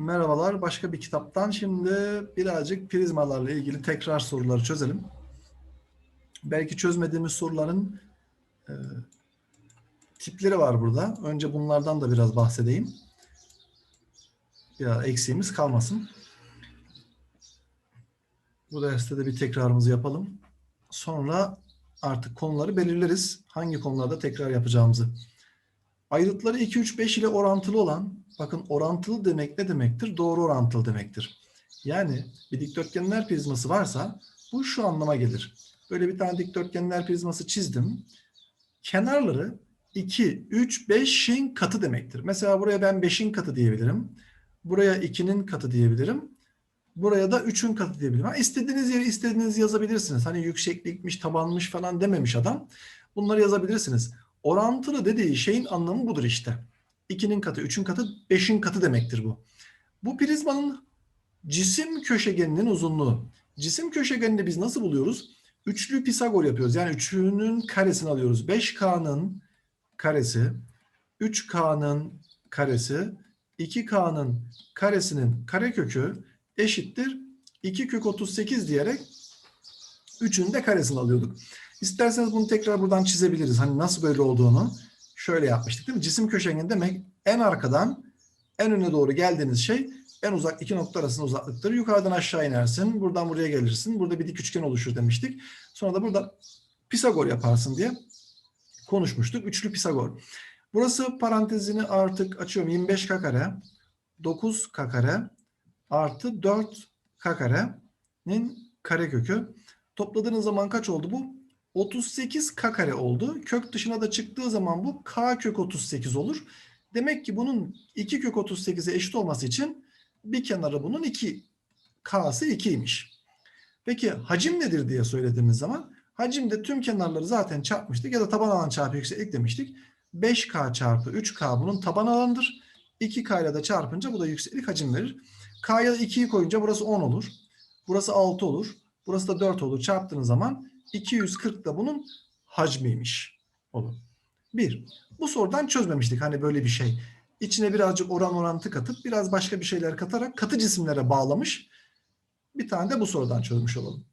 Merhabalar. Başka bir kitaptan şimdi birazcık prizmalarla ilgili tekrar soruları çözelim. Belki çözmediğimiz soruların e, tipleri var burada. Önce bunlardan da biraz bahsedeyim. Ya eksiğimiz kalmasın. Bu derste de bir tekrarımızı yapalım. Sonra artık konuları belirleriz. Hangi konularda tekrar yapacağımızı. Ayrıtları 2, 3, 5 ile orantılı olan, bakın orantılı demek ne demektir? Doğru orantılı demektir. Yani bir dikdörtgenler prizması varsa bu şu anlama gelir. Böyle bir tane dikdörtgenler prizması çizdim. Kenarları 2, 3, 5'in katı demektir. Mesela buraya ben 5'in katı diyebilirim. Buraya 2'nin katı diyebilirim. Buraya da 3'ün katı diyebilirim. Ha, istediğiniz yeri istediğiniz yazabilirsiniz. Hani yükseklikmiş, tabanmış falan dememiş adam. Bunları yazabilirsiniz. Orantılı dediği şeyin anlamı budur işte. 2'nin katı, 3'ün katı, 5'in katı demektir bu. Bu prizmanın cisim köşegeninin uzunluğu. Cisim köşegenini biz nasıl buluyoruz? Üçlü Pisagor yapıyoruz. Yani üçünün karesini alıyoruz. 5K'nın karesi, 3K'nın karesi, 2K'nın karesinin karekökü eşittir 2 kök 38 diyerek 3'ün de karesini alıyorduk. İsterseniz bunu tekrar buradan çizebiliriz. Hani nasıl böyle olduğunu şöyle yapmıştık değil mi? Cisim köşegeni demek en arkadan en öne doğru geldiğiniz şey en uzak iki nokta arasında uzaklıktır. Yukarıdan aşağı inersin. Buradan buraya gelirsin. Burada bir dik üçgen oluşur demiştik. Sonra da burada Pisagor yaparsın diye konuşmuştuk. Üçlü Pisagor. Burası parantezini artık açıyorum. 25k kare 9k kare artı 4k karenin karekökü. Topladığınız zaman kaç oldu bu? 38 k kare oldu. Kök dışına da çıktığı zaman bu k kök 38 olur. Demek ki bunun 2 kök 38'e eşit olması için bir kenarı bunun 2 k'sı 2'ymiş. Peki hacim nedir diye söylediğimiz zaman hacimde tüm kenarları zaten çarpmıştık ya da taban alan çarpı yükseklik demiştik. 5k çarpı 3k bunun taban alanıdır. 2k ile de çarpınca bu da yükseklik hacim verir. K'ya 2'yi koyunca burası 10 olur. Burası 6 olur. Burası da 4 olur. Çarptığınız zaman 240 da bunun hacmiymiş. Olur. Bir. Bu sorudan çözmemiştik hani böyle bir şey. İçine birazcık oran orantı katıp biraz başka bir şeyler katarak katı cisimlere bağlamış. Bir tane de bu sorudan çözmüş olalım.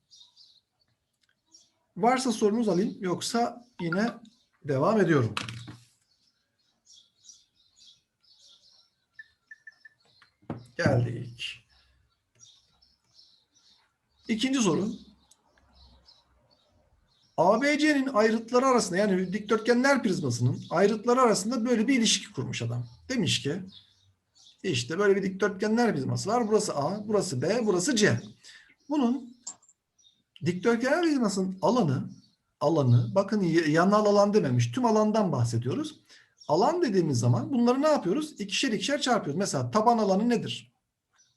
Varsa sorunuz alayım yoksa yine devam ediyorum. Geldik. İkinci soru. ABC'nin ayrıtları arasında yani dikdörtgenler prizmasının ayrıtları arasında böyle bir ilişki kurmuş adam. Demiş ki işte böyle bir dikdörtgenler prizması var. Burası A, burası B, burası C. Bunun dikdörtgenler prizmasının alanı alanı bakın yanal alan dememiş. Tüm alandan bahsediyoruz. Alan dediğimiz zaman bunları ne yapıyoruz? İkişer ikişer çarpıyoruz. Mesela taban alanı nedir?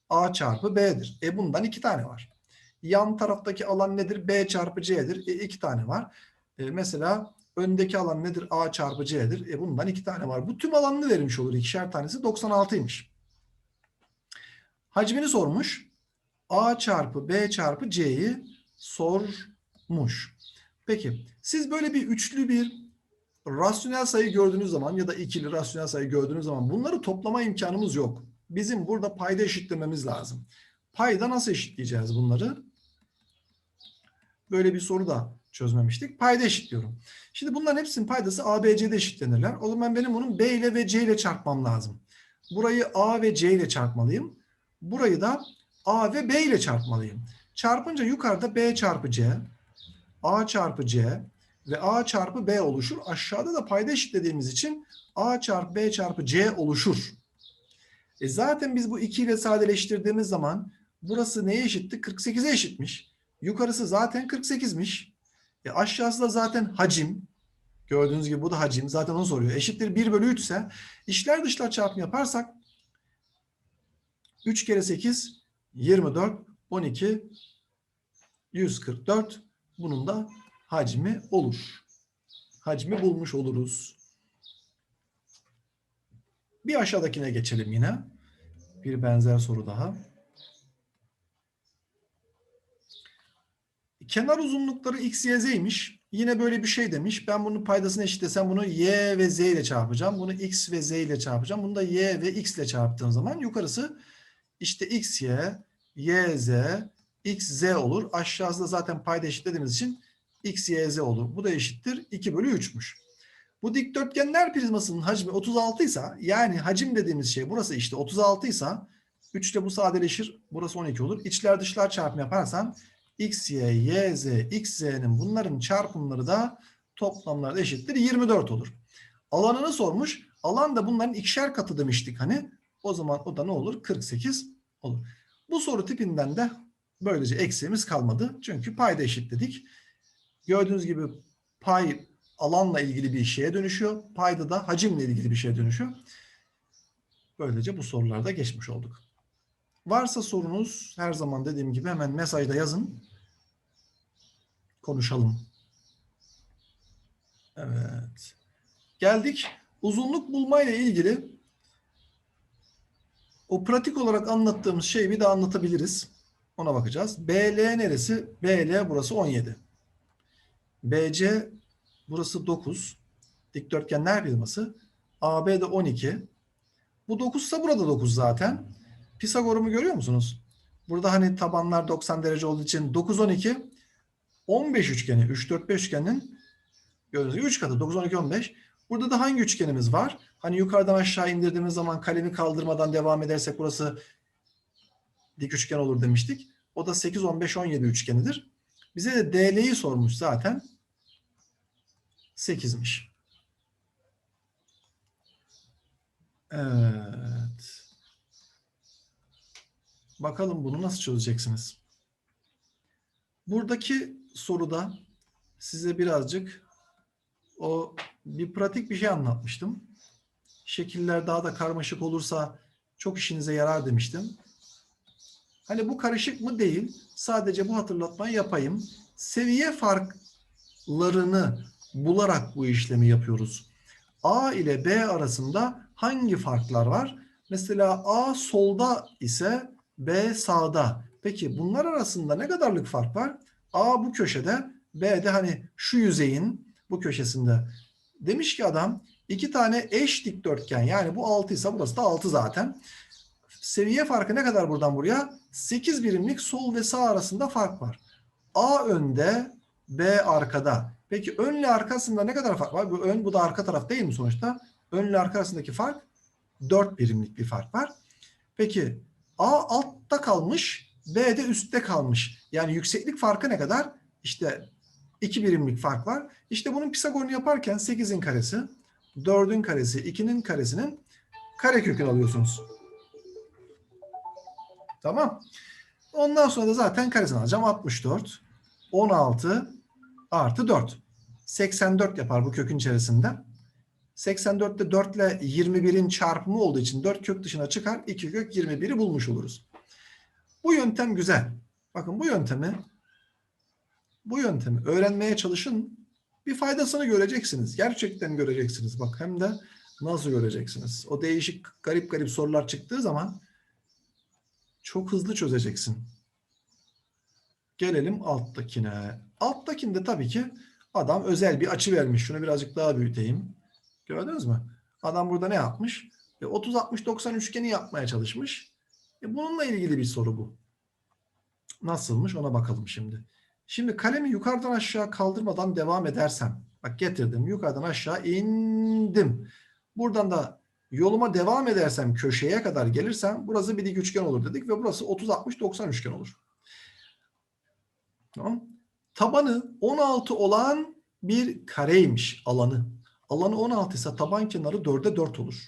A çarpı B'dir. E bundan iki tane var. Yan taraftaki alan nedir? B çarpı C'dir. E iki tane var. E mesela öndeki alan nedir? A çarpı C'dir. E bundan iki tane var. Bu tüm alanını vermiş olur. İkişer tanesi 96'ymış. Hacmini sormuş. A çarpı B çarpı C'yi sormuş. Peki siz böyle bir üçlü bir rasyonel sayı gördüğünüz zaman ya da ikili rasyonel sayı gördüğünüz zaman bunları toplama imkanımız yok. Bizim burada payda eşitlememiz lazım. Payda nasıl eşitleyeceğiz bunları? Böyle bir soru da çözmemiştik. Payda eşitliyorum. Şimdi bunların hepsinin paydası A, B, C'de eşitlenirler. O zaman benim bunun B ile ve C ile çarpmam lazım. Burayı A ve C ile çarpmalıyım. Burayı da A ve B ile çarpmalıyım. Çarpınca yukarıda B çarpı C, A çarpı C ve A çarpı B oluşur. Aşağıda da payda eşitlediğimiz için A çarpı B çarpı C oluşur. E zaten biz bu 2 ile sadeleştirdiğimiz zaman burası neye eşitti? 48'e eşitmiş. Yukarısı zaten 48'miş. E aşağısı da zaten hacim. Gördüğünüz gibi bu da hacim. Zaten onu soruyor. Eşittir 1 bölü 3 ise işler dışlar çarpımı yaparsak 3 kere 8 24 12 144 bunun da hacmi olur. Hacmi bulmuş oluruz. Bir aşağıdakine geçelim yine. Bir benzer soru daha. Kenar uzunlukları x, y, z'ymiş. Yine böyle bir şey demiş. Ben bunun paydasını eşitlesem bunu y ve z ile çarpacağım. Bunu x ve z ile çarpacağım. Bunu da y ve x ile çarptığım zaman yukarısı işte x, y, y, z, x, z olur. Aşağısı da zaten payda eşitlediğimiz için x, y, z olur. Bu da eşittir 2 bölü 3'müş. Bu dikdörtgenler prizmasının hacmi 36 ise yani hacim dediğimiz şey burası işte 36 ise 3 ile bu sadeleşir. Burası 12 olur. İçler dışlar çarpımı yaparsan x, y, y, z, x, z'nin bunların çarpımları da toplamları da eşittir 24 olur. Alanını sormuş. Alan da bunların ikişer katı demiştik hani. O zaman o da ne olur? 48 olur. Bu soru tipinden de böylece eksiğimiz kalmadı. Çünkü payda eşitledik. Gördüğünüz gibi pay alanla ilgili bir şeye dönüşüyor. Payda da hacimle ilgili bir şeye dönüşüyor. Böylece bu sorularda geçmiş olduk. Varsa sorunuz her zaman dediğim gibi hemen mesajda yazın. Konuşalım. Evet. Geldik. Uzunluk bulma ile ilgili o pratik olarak anlattığımız şeyi bir daha anlatabiliriz. Ona bakacağız. BL neresi? BL burası 17. BC burası 9. Dikdörtgenler prizması. AB de 12. Bu 9 ise burada 9 zaten. Pisagor'umu görüyor musunuz? Burada hani tabanlar 90 derece olduğu için 9 12 15 üçgeni 3 4 5 üçgeninin gördüğünüz gibi 3 katı 9 12 15. Burada da hangi üçgenimiz var? Hani yukarıdan aşağı indirdiğimiz zaman kalemi kaldırmadan devam edersek burası dik üçgen olur demiştik. O da 8 15 17 üçgenidir. Bize de DL'yi sormuş zaten. 8'miş. Evet. Bakalım bunu nasıl çözeceksiniz? Buradaki soruda size birazcık o bir pratik bir şey anlatmıştım. Şekiller daha da karmaşık olursa çok işinize yarar demiştim. Hani bu karışık mı değil. Sadece bu hatırlatmayı yapayım. Seviye farklarını bularak bu işlemi yapıyoruz. A ile B arasında hangi farklar var? Mesela A solda ise B sağda. Peki bunlar arasında ne kadarlık fark var? A bu köşede, B de hani şu yüzeyin bu köşesinde. Demiş ki adam iki tane eş dikdörtgen yani bu 6 ise burası da 6 zaten. Seviye farkı ne kadar buradan buraya? 8 birimlik sol ve sağ arasında fark var. A önde, B arkada. Peki önle arkasında ne kadar fark var? Bu ön bu da arka taraf değil mi sonuçta? Önle arka arasındaki fark 4 birimlik bir fark var. Peki A altta kalmış, B de üstte kalmış. Yani yükseklik farkı ne kadar? İşte 2 birimlik fark var. İşte bunun Pisagor'unu yaparken 8'in karesi, 4'ün karesi, 2'nin karesinin karekökünü alıyorsunuz. Tamam. Ondan sonra da zaten karesini alacağım. 64, 16 artı 4. 84 yapar bu kökün içerisinde. 84'te 4 ile 21'in çarpımı olduğu için 4 kök dışına çıkar. 2 kök 21'i bulmuş oluruz. Bu yöntem güzel. Bakın bu yöntemi bu yöntemi öğrenmeye çalışın. Bir faydasını göreceksiniz. Gerçekten göreceksiniz. Bak hem de nasıl göreceksiniz. O değişik garip garip sorular çıktığı zaman çok hızlı çözeceksin. Gelelim alttakine. Alttakinde tabii ki adam özel bir açı vermiş. Şunu birazcık daha büyüteyim. Gördünüz mü? Adam burada ne yapmış? E, 30-60-90 üçgeni yapmaya çalışmış. E, bununla ilgili bir soru bu. Nasılmış ona bakalım şimdi. Şimdi kalemi yukarıdan aşağı kaldırmadan devam edersem. Bak getirdim yukarıdan aşağı indim. Buradan da yoluma devam edersem köşeye kadar gelirsem burası bir dik üçgen olur dedik ve burası 30-60-90 üçgen olur. Tamam. Tabanı 16 olan bir kareymiş alanı. Alanı 16 ise taban kenarı 4'e 4 olur.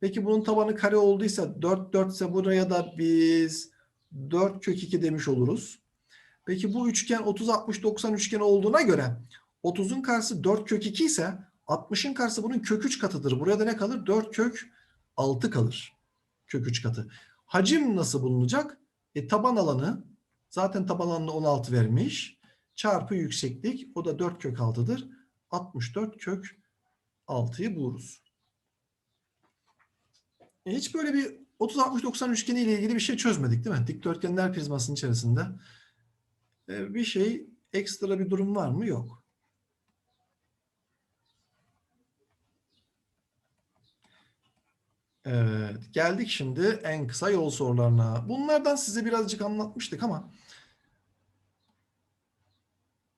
Peki bunun tabanı kare olduysa 4 4 ise buraya da biz 4 kök 2 demiş oluruz. Peki bu üçgen 30 60 90 üçgeni olduğuna göre 30'un karşısı 4 kök 2 ise 60'ın karşısı bunun kök 3 katıdır. Buraya da ne kalır? 4 kök 6 kalır. Kök 3 katı. Hacim nasıl bulunacak? E, taban alanı zaten taban alanını 16 vermiş. Çarpı yükseklik o da 4 kök 6'dır. 64 kök 6'yı buluruz. E, hiç böyle bir 30 60 90 üçgeni ile ilgili bir şey çözmedik değil mi? Dikdörtgenler prizmasının içerisinde e, bir şey ekstra bir durum var mı? Yok. Evet, geldik şimdi en kısa yol sorularına. Bunlardan size birazcık anlatmıştık ama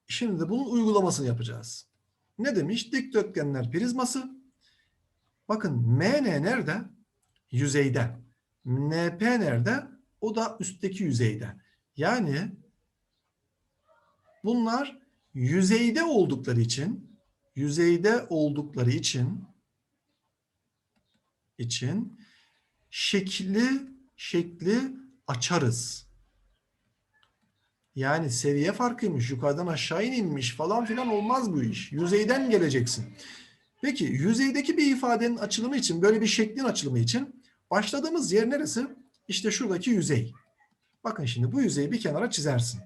şimdi de bunun uygulamasını yapacağız. Ne demiş? Dikdörtgenler prizması. Bakın MN nerede? Yüzeyde. NP nerede? O da üstteki yüzeyde. Yani bunlar yüzeyde oldukları için yüzeyde oldukları için için şekli şekli açarız. Yani seviye farkıymış, yukarıdan aşağı inilmiş falan filan olmaz bu iş. Yüzeyden geleceksin. Peki yüzeydeki bir ifadenin açılımı için, böyle bir şeklin açılımı için başladığımız yer neresi? İşte şuradaki yüzey. Bakın şimdi bu yüzeyi bir kenara çizersin.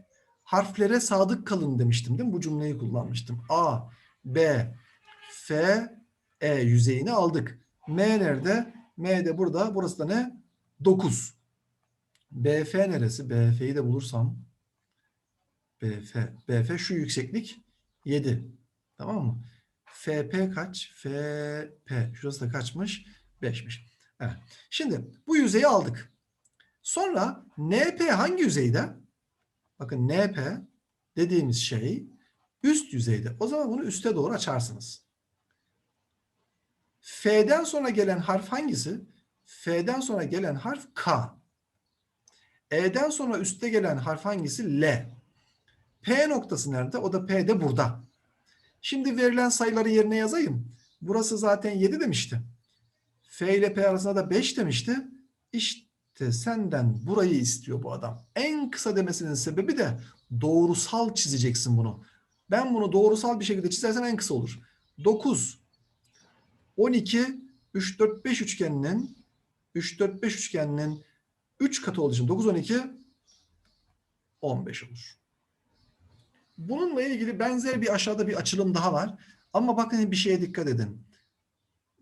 Harflere sadık kalın demiştim değil mi? Bu cümleyi kullanmıştım. A, B, F, E yüzeyini aldık. M nerede? M de burada. Burası da ne? 9. BF neresi? BF'yi de bulursam BF. BF şu yükseklik 7. Tamam mı? FP kaç? FP. Şurası da kaçmış? 5'miş. Evet. Şimdi bu yüzeyi aldık. Sonra NP hangi yüzeyde? Bakın NP dediğimiz şey üst yüzeyde. O zaman bunu üste doğru açarsınız. F'den sonra gelen harf hangisi? F'den sonra gelen harf K. E'den sonra üste gelen harf hangisi? L. P noktası nerede? O da P de burada. Şimdi verilen sayıları yerine yazayım. Burası zaten 7 demişti. F ile P arasında da 5 demişti. İşte senden burayı istiyor bu adam. En kısa demesinin sebebi de doğrusal çizeceksin bunu. Ben bunu doğrusal bir şekilde çizersem en kısa olur. 9, 12, 3, 4, 5 üçgeninin 3, 4, 5 üçgeninin 3 katı olduğu için 9, 12, 15 olur. Bununla ilgili benzer bir aşağıda bir açılım daha var. Ama bakın bir şeye dikkat edin.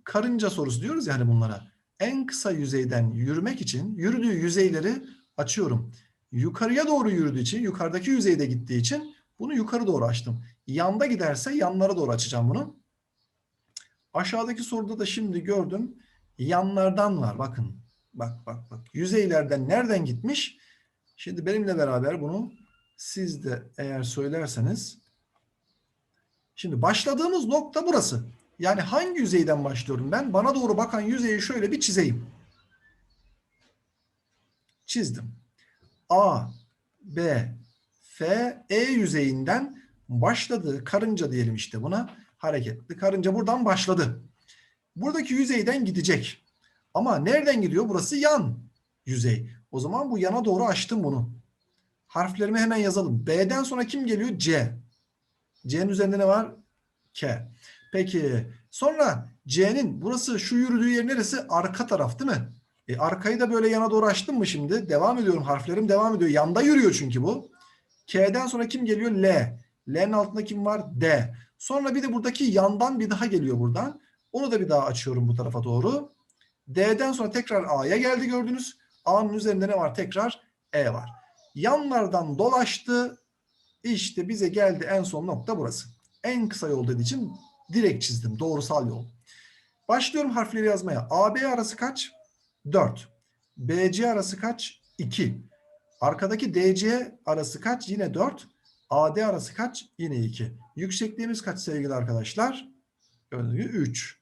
Karınca sorusu diyoruz yani bunlara. En kısa yüzeyden yürümek için yürüdüğü yüzeyleri açıyorum. Yukarıya doğru yürüdüğü için, yukarıdaki yüzeyde gittiği için bunu yukarı doğru açtım. Yanda giderse yanlara doğru açacağım bunu. Aşağıdaki soruda da şimdi gördüm. Yanlardan var. Bakın. Bak bak bak. Yüzeylerden nereden gitmiş? Şimdi benimle beraber bunu siz de eğer söylerseniz şimdi başladığımız nokta burası. Yani hangi yüzeyden başlıyorum ben? Bana doğru bakan yüzeyi şöyle bir çizeyim. Çizdim. A, B, F, E yüzeyinden başladığı karınca diyelim işte buna hareketli. Karınca buradan başladı. Buradaki yüzeyden gidecek. Ama nereden gidiyor? Burası yan yüzey. O zaman bu yana doğru açtım bunu. Harflerimi hemen yazalım. B'den sonra kim geliyor? C. C'nin üzerinde ne var? K. Peki sonra C'nin burası şu yürüdüğü yer neresi? Arka taraf değil mi? E, arkayı da böyle yana doğru açtım mı şimdi? Devam ediyorum. Harflerim devam ediyor. Yanda yürüyor çünkü bu. K'den sonra kim geliyor? L. L'nin altında kim var? D. Sonra bir de buradaki yandan bir daha geliyor buradan. Onu da bir daha açıyorum bu tarafa doğru. D'den sonra tekrar A'ya geldi gördünüz. A'nın üzerinde ne var? Tekrar E var. Yanlardan dolaştı. İşte bize geldi en son nokta burası. En kısa yol dediği için direkt çizdim. Doğrusal yol. Başlıyorum harfleri yazmaya. AB arası kaç? 4. BC arası kaç? 2. Arkadaki DC arası kaç? Yine 4. AD arası kaç? Yine 2. Yüksekliğimiz kaç sevgili arkadaşlar? Gördüğünüz gibi 3.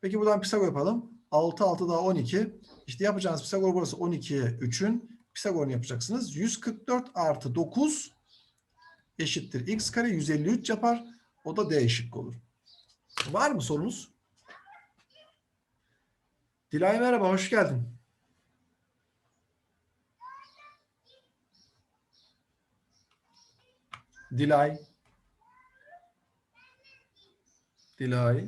Peki buradan Pisagor yapalım. 6, 6 daha 12. İşte yapacağınız Pisagor burası 12'ye 3'ün Pisagor'unu yapacaksınız. 144 artı 9 eşittir. X kare 153 yapar. O da D şıkkı olur. Var mı sorunuz? Dilay merhaba, hoş geldin. Dilay. Dilay.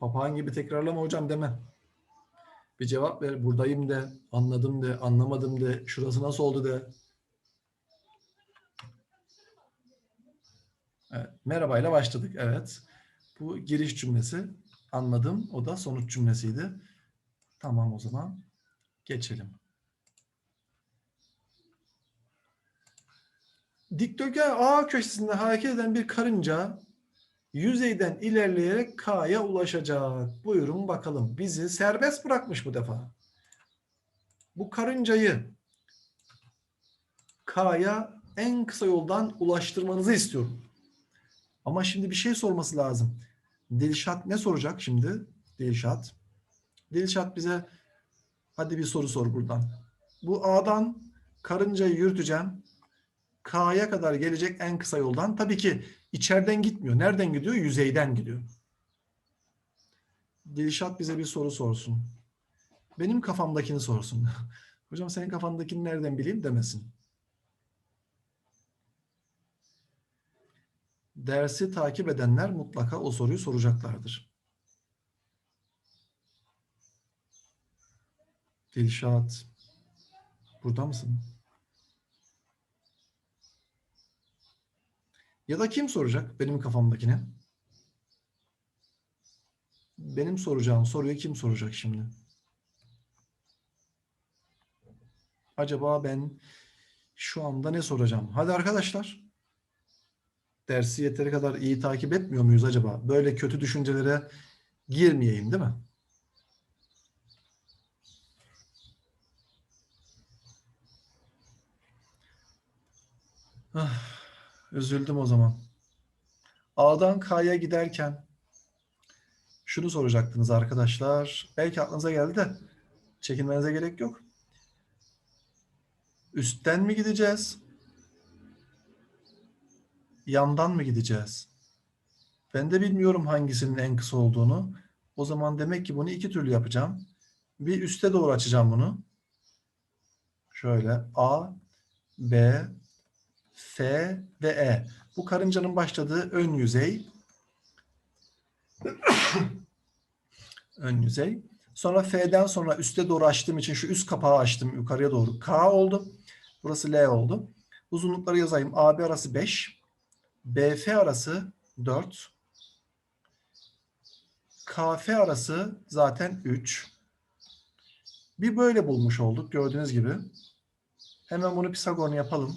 Papağan gibi tekrarlama hocam deme. Bir cevap ver. Buradayım de, anladım de, anlamadım de, şurası nasıl oldu de. Evet, merhabayla başladık. Evet. Bu giriş cümlesi. Anladım. O da sonuç cümlesiydi. Tamam o zaman. Geçelim. Dikdörtgen A köşesinde hareket eden bir karınca yüzeyden ilerleyerek K'ya ulaşacak. Buyurun bakalım. Bizi serbest bırakmış bu defa. Bu karıncayı K'ya en kısa yoldan ulaştırmanızı istiyorum. Ama şimdi bir şey sorması lazım. Dilşat ne soracak şimdi? Dilşat. Dilşat bize hadi bir soru sor buradan. Bu A'dan karıncayı yürüteceğim. K'ya kadar gelecek en kısa yoldan. Tabii ki içeriden gitmiyor. Nereden gidiyor? Yüzeyden gidiyor. Dilşat bize bir soru sorsun. Benim kafamdakini sorsun. Hocam senin kafandakini nereden bileyim demesin. Dersi takip edenler mutlaka o soruyu soracaklardır. Dilşat. Burada mısın? Ya da kim soracak benim kafamdakini? Benim soracağım soruyu kim soracak şimdi? Acaba ben şu anda ne soracağım? Hadi arkadaşlar. Dersi yeteri kadar iyi takip etmiyor muyuz acaba? Böyle kötü düşüncelere girmeyeyim değil mi? Ah, üzüldüm o zaman. A'dan K'ya giderken şunu soracaktınız arkadaşlar. Belki aklınıza geldi de çekinmenize gerek yok. Üstten mi gideceğiz? Yandan mı gideceğiz? Ben de bilmiyorum hangisinin en kısa olduğunu. O zaman demek ki bunu iki türlü yapacağım. Bir üste doğru açacağım bunu. Şöyle A, B, F ve E. Bu karıncanın başladığı ön yüzey. ön yüzey. Sonra F'den sonra üste doğru açtığım için şu üst kapağı açtım yukarıya doğru. K oldu. Burası L oldu. Uzunlukları yazayım. AB arası 5. BF arası 4. KF arası zaten 3. Bir böyle bulmuş olduk gördüğünüz gibi. Hemen bunu Pisagor'unu yapalım.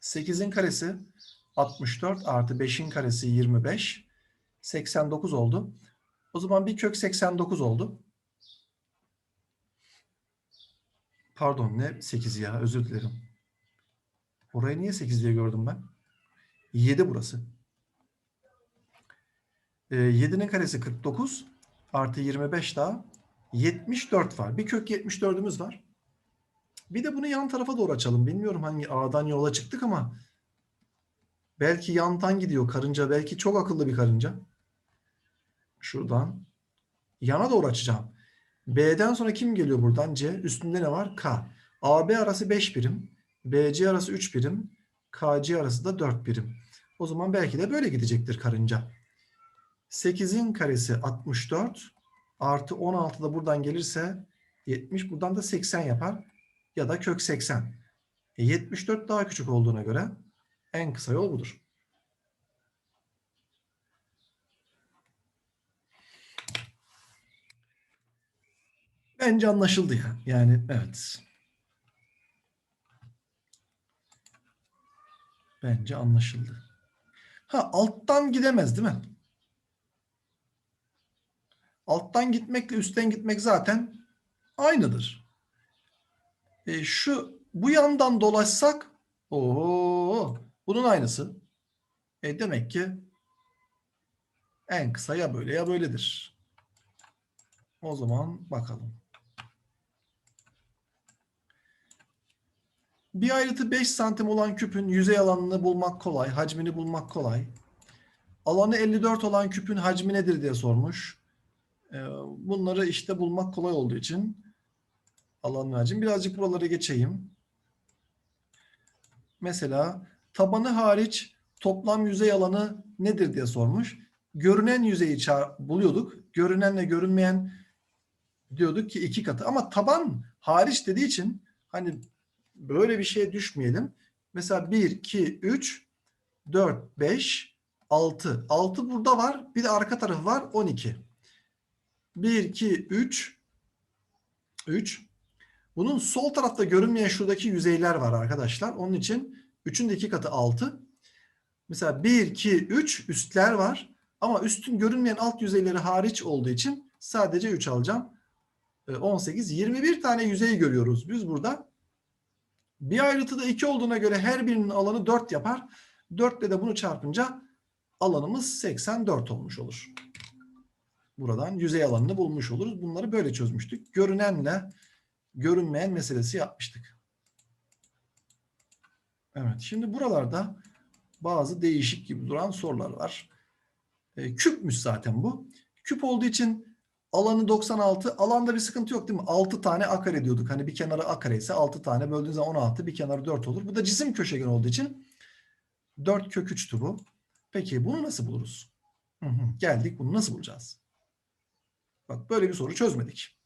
8'in karesi 64 artı 5'in karesi 25. 89 oldu. O zaman bir kök 89 oldu. Pardon ne 8 ya özür dilerim. Orayı niye 8 diye gördüm ben? 7 burası. Ee, 7'nin karesi 49 artı 25 daha 74 var. Bir kök 74'ümüz var. Bir de bunu yan tarafa doğru açalım. Bilmiyorum hangi A'dan yola çıktık ama belki yandan gidiyor karınca. Belki çok akıllı bir karınca. Şuradan yana doğru açacağım. B'den sonra kim geliyor buradan? C. Üstünde ne var? K. AB arası 5 birim. BC arası 3 birim. KC arası da 4 birim. O zaman belki de böyle gidecektir karınca. 8'in karesi 64 artı 16 da buradan gelirse 70 buradan da 80 yapar ya da kök 80. E 74 daha küçük olduğuna göre en kısa yol budur. Bence anlaşıldı ya. Yani evet. Bence anlaşıldı. Ha alttan gidemez değil mi? Alttan gitmekle üstten gitmek zaten aynıdır. E, şu bu yandan dolaşsak o bunun aynısı. E, demek ki en kısa ya böyle ya böyledir. O zaman bakalım. Bir ayrıtı 5 santim olan küpün yüzey alanını bulmak kolay, hacmini bulmak kolay. Alanı 54 olan küpün hacmi nedir diye sormuş. Ee, Bunları işte bulmak kolay olduğu için alan hacim. Birazcık buraları geçeyim. Mesela tabanı hariç toplam yüzey alanı nedir diye sormuş. Görünen yüzeyi buluyorduk. Görünenle görünmeyen diyorduk ki iki katı. Ama taban hariç dediği için hani böyle bir şeye düşmeyelim. Mesela 1, 2, 3, 4, 5, 6. 6 burada var. Bir de arka tarafı var 12. 1, 2, 3, 3. Bunun sol tarafta görünmeyen şuradaki yüzeyler var arkadaşlar. Onun için 3'ün de 2 katı 6. Mesela 1, 2, 3 üstler var. Ama üstün görünmeyen alt yüzeyleri hariç olduğu için sadece 3 alacağım. E, 18, 21 tane yüzey görüyoruz biz burada. Bir ayrıtıda 2 olduğuna göre her birinin alanı 4 yapar. 4 ile de bunu çarpınca alanımız 84 olmuş olur. Buradan yüzey alanını bulmuş oluruz. Bunları böyle çözmüştük. Görünenle görünmeyen meselesi yapmıştık. Evet, şimdi buralarda bazı değişik gibi duran sorular var. E, küpmüş zaten bu. Küp olduğu için alanı 96. Alanda bir sıkıntı yok değil mi? 6 tane a kare diyorduk. Hani bir kenarı a ise 6 tane böldüğünüz zaman 16, bir kenarı 4 olur. Bu da cisim köşegen olduğu için 4 kök 3'tü bu. Peki bunu nasıl buluruz? Hı hı, geldik bunu nasıl bulacağız? Bak böyle bir soru çözmedik.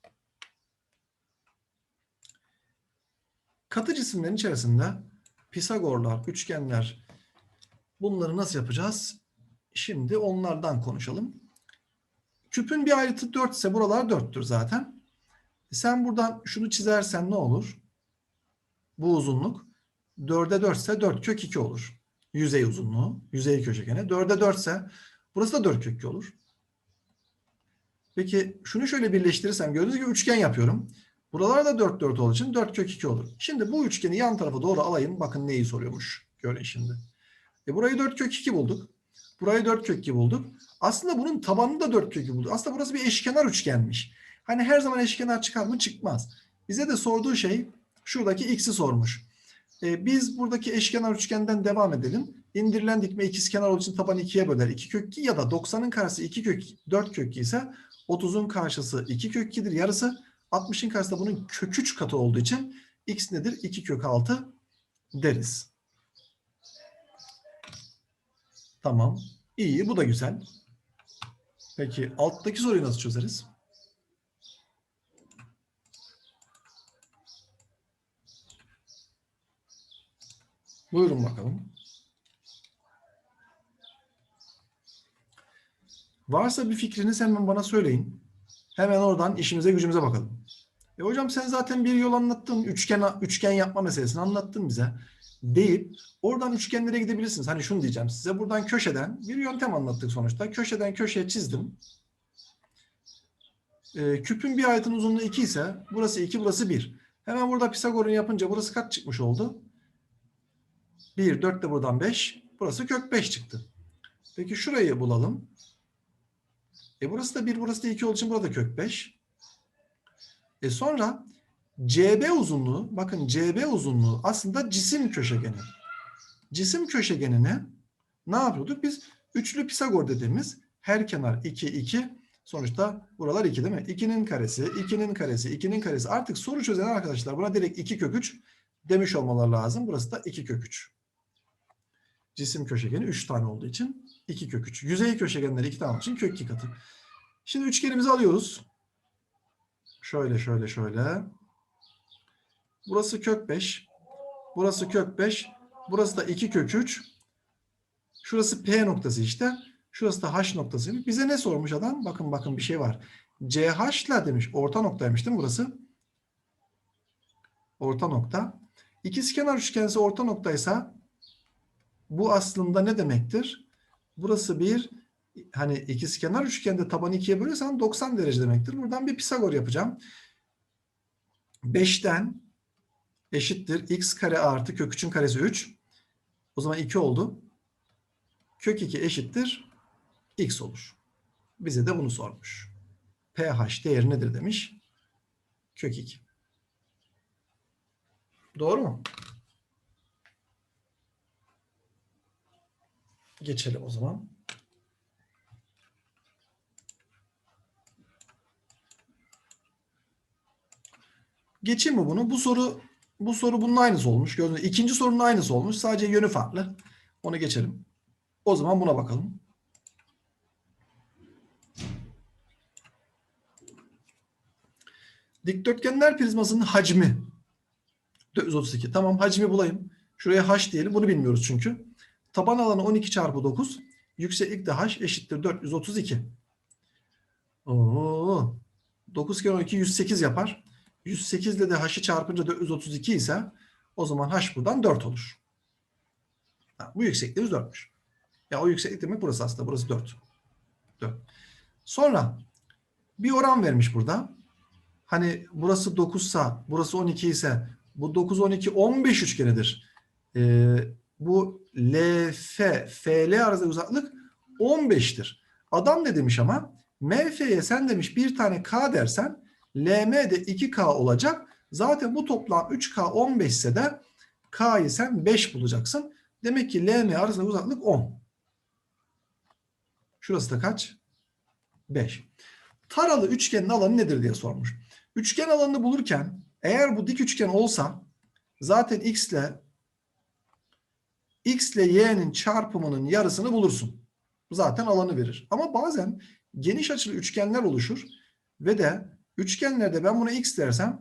Katı cisimlerin içerisinde Pisagorlar, üçgenler bunları nasıl yapacağız? Şimdi onlardan konuşalım. Küpün bir ayrıtı 4 ise buralar 4'tür zaten. Sen buradan şunu çizersen ne olur? Bu uzunluk 4'e 4 ise 4 kök 2 olur. Yüzey uzunluğu, yüzey köşegeni. 4'e 4 ise burası da 4 kök 2 olur. Peki şunu şöyle birleştirirsem gördüğünüz gibi üçgen yapıyorum. Buralar da 4 4 olduğu için 4 kök 2 olur. Şimdi bu üçgeni yan tarafa doğru alayım. Bakın neyi soruyormuş. Görün şimdi. E burayı 4 kök 2 bulduk. Burayı 4 kök 2 bulduk. Aslında bunun tabanını da 4 kök 2 bulduk. Aslında burası bir eşkenar üçgenmiş. Hani her zaman eşkenar çıkar mı? Çıkmaz. Bize de sorduğu şey şuradaki x'i sormuş. E, biz buradaki eşkenar üçgenden devam edelim. İndirilen dikme ikizkenar olduğu için tabanı 2'ye böler. 2 kök 2 ya da 90'ın karşısı 2 kök 4 kök 2 ise 30'un karşısı 2 kök 2'dir yarısı. 60'ın karşısı da bunun kök 3 katı olduğu için x nedir? 2 kök 6 deriz. Tamam. İyi. Bu da güzel. Peki alttaki soruyu nasıl çözeriz? Buyurun bakalım. Varsa bir fikriniz hemen bana söyleyin. Hemen oradan işimize gücümüze bakalım. E hocam sen zaten bir yol anlattın. Üçgen üçgen yapma meselesini anlattın bize. Deyip oradan üçgenlere gidebilirsiniz. Hani şunu diyeceğim size. Buradan köşeden bir yöntem anlattık sonuçta. Köşeden köşeye çizdim. E, küpün bir ayetin uzunluğu 2 ise burası 2 burası 1. Hemen burada Pisagor'un yapınca burası kaç çıkmış oldu? 1, 4 de buradan 5. Burası kök 5 çıktı. Peki şurayı bulalım. E burası da 1, burası da 2 olduğu için burada kök 5. E sonra CB uzunluğu, bakın CB uzunluğu aslında cisim köşegeni. Cisim köşegenine ne yapıyorduk? Biz üçlü Pisagor dediğimiz her kenar 2, 2. Sonuçta buralar 2 değil mi? 2'nin karesi, 2'nin karesi, 2'nin karesi. Artık soru çözen arkadaşlar buna direkt 2 kök 3 demiş olmaları lazım. Burası da 2 kök 3. Cisim köşegeni 3 tane olduğu için 2 kök 3. Yüzey köşegenleri 2 tane olduğu için kök 2 katı. Şimdi üçgenimizi alıyoruz. Şöyle şöyle şöyle. Burası kök 5. Burası kök 5. Burası da 2 kök 3. Şurası P noktası işte. Şurası da H noktası. Bize ne sormuş adam? Bakın bakın bir şey var. CH ile demiş. Orta noktaymış değil mi burası? Orta nokta. İkizkenar üçgense orta noktaysa bu aslında ne demektir? Burası bir hani ikizkenar üçgende tabanı ikiye bölürsen 90 derece demektir. Buradan bir Pisagor yapacağım. 5'ten eşittir x kare artı kök 3'ün karesi 3. O zaman 2 oldu. Kök 2 eşittir x olur. Bize de bunu sormuş. pH değeri nedir demiş. Kök 2. Doğru mu? Geçelim o zaman. Geçeyim mi bunu? Bu soru bu soru bunun aynısı olmuş. Gördüğünüz ikinci sorunun aynısı olmuş. Sadece yönü farklı. Onu geçelim. O zaman buna bakalım. Dikdörtgenler prizmasının hacmi 432. Tamam hacmi bulayım. Şuraya h diyelim. Bunu bilmiyoruz çünkü. Taban alanı 12 çarpı 9. Yükseklik de h eşittir 432. Oo. 9 kere 12 108 yapar. 108 ile de h'ı çarpınca 432 ise o zaman h buradan 4 olur. Ha, bu yüksekliğimiz 4'müş. Ya o yükseklik demek burası aslında. Burası 4. 4. Sonra bir oran vermiş burada. Hani burası 9 sa, burası 12 ise bu 9, 12, 15 üçgenidir. Ee, bu LF, FL arasındaki uzaklık 15'tir. Adam ne demiş ama MF'ye sen demiş bir tane K dersen LM de 2K olacak. Zaten bu toplam 3K 15 ise de K'yı sen 5 bulacaksın. Demek ki LM arasındaki uzaklık 10. Şurası da kaç? 5. Taralı üçgenin alanı nedir diye sormuş. Üçgen alanını bulurken eğer bu dik üçgen olsa zaten x ile x ile y'nin çarpımının yarısını bulursun. Zaten alanı verir. Ama bazen geniş açılı üçgenler oluşur ve de üçgenlerde ben buna x dersem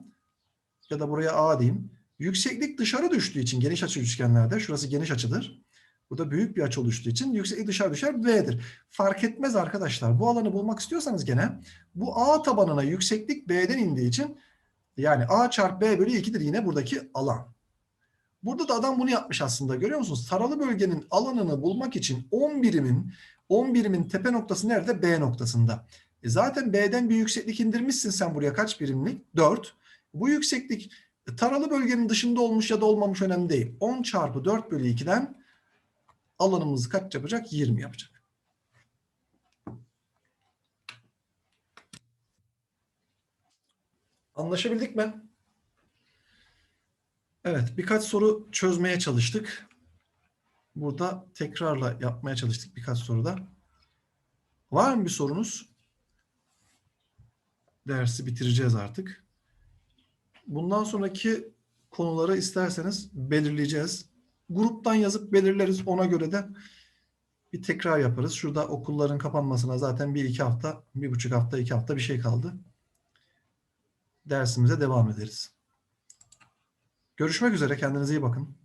ya da buraya a diyeyim. Yükseklik dışarı düştüğü için geniş açılı üçgenlerde şurası geniş açıdır. Burada büyük bir açı oluştuğu için yükseklik dışarı düşer B'dir. Fark etmez arkadaşlar. Bu alanı bulmak istiyorsanız gene bu A tabanına yükseklik B'den indiği için yani A çarpı B bölü 2'dir yine buradaki alan. Burada da adam bunu yapmış aslında görüyor musunuz? Taralı bölgenin alanını bulmak için 10 birimin 10 birimin tepe noktası nerede? B noktasında. E zaten B'den bir yükseklik indirmişsin sen buraya kaç birimlik? 4. Bu yükseklik taralı bölgenin dışında olmuş ya da olmamış önemli değil. 10 çarpı 4 bölü 2'den alanımızı kaç yapacak? 20 yapacak. Anlaşabildik mi? Evet, birkaç soru çözmeye çalıştık. Burada tekrarla yapmaya çalıştık birkaç soruda. Var mı bir sorunuz? Dersi bitireceğiz artık. Bundan sonraki konuları isterseniz belirleyeceğiz. Gruptan yazıp belirleriz. Ona göre de bir tekrar yaparız. Şurada okulların kapanmasına zaten bir iki hafta, bir buçuk hafta, iki hafta bir şey kaldı. Dersimize devam ederiz. Görüşmek üzere. Kendinize iyi bakın.